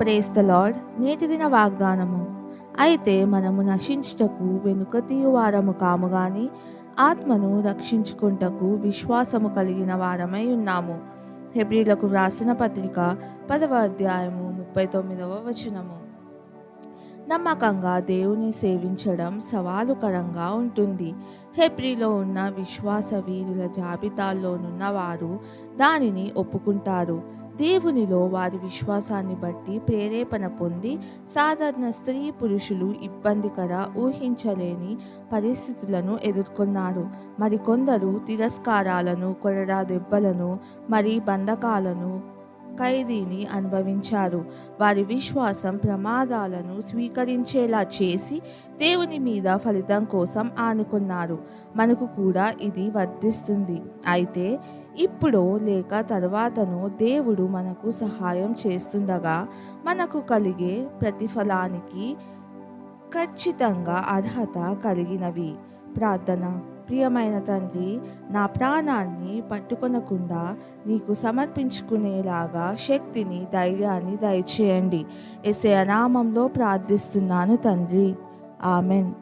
Praise the lord నేటి దిన వాగ్దానము. అయితే మనము నశించుటకు వెనుక తీయువారము కాము గాని ఆత్మను రక్షించుకుంటకు విశ్వాసము కలిగిన వారమై ఉన్నాము. హెబ్రిలకు వ్రాసిన పత్రిక పదవ అధ్యాయము ముప్పై తొమ్మిదవ వచనము. నమ్మకంగా దేవుని సేవించడం సవాలుకరంగా ఉంటుంది. హెబ్రిలో ఉన్న విశ్వాస వీరుల జాబితాలోనున్న వారు దానిని ఒప్పుకుంటారు. దేవునిలో వారి విశ్వాసాన్ని బట్టి ప్రేరేపణ పొంది సాధారణ స్త్రీ పురుషులు ఇబ్బందికర ఊహించలేని పరిస్థితులను ఎదుర్కొన్నారు. మరికొందరు తిరస్కారాలను కొరడా దెబ్బలను మరి బంధకాలను ఖైదీని అనుభవించారు. వారి విశ్వాసం ప్రమాదాలను స్వీకరించేలా చేసి దేవుని మీద ఫలితం కోసం ఆనుకున్నారు. మనకు కూడా ఇది వర్ధిస్తుంది అయితే ఇప్పుడో లేక తర్వాతనో దేవుడు మనకు సహాయం చేస్తుండగా మనకు కలిగే ప్రతిఫలానికి ఖచ్చితంగా అర్హత కలిగినవి. ప్రార్థన. ప్రియమైన తండ్రి నా ప్రాణాన్ని పట్టుకొనకుండా నీకు సమర్పించుకునేలాగా శక్తిని ధైర్యాన్ని దయచేయండి. ఎసే అనామంలో ప్రార్థిస్తున్నాను తండ్రి. ఆమెన్.